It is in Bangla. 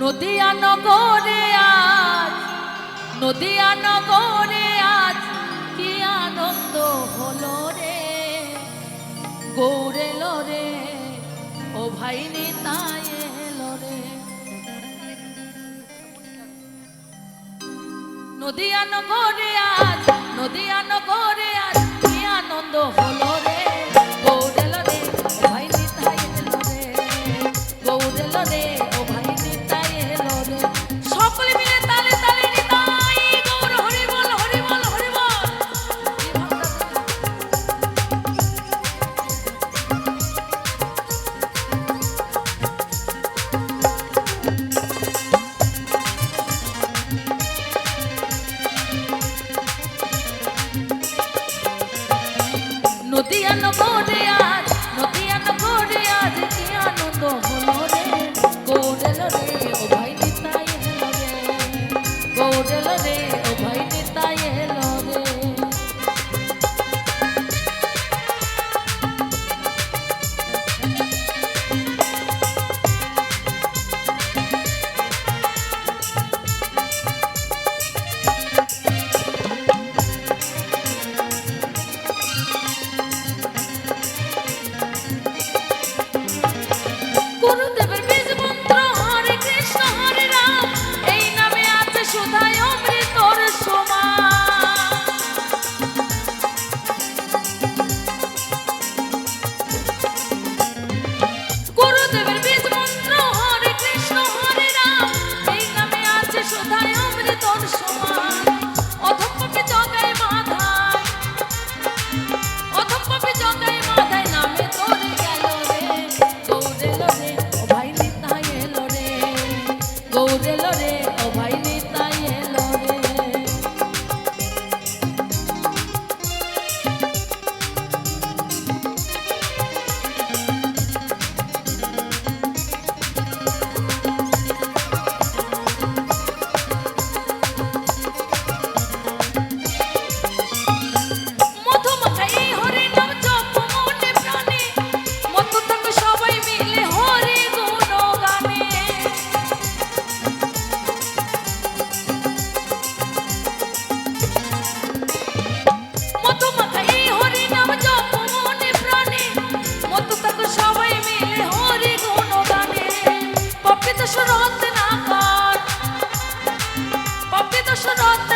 নদিয়া নগরে আজ, নদিয়া নগরে আজ কি আনন্দ হলো রে? গৌরে লরে ও ভাই লরে নদিয়া নগরে আজ, নদিয়া নগরে সুরত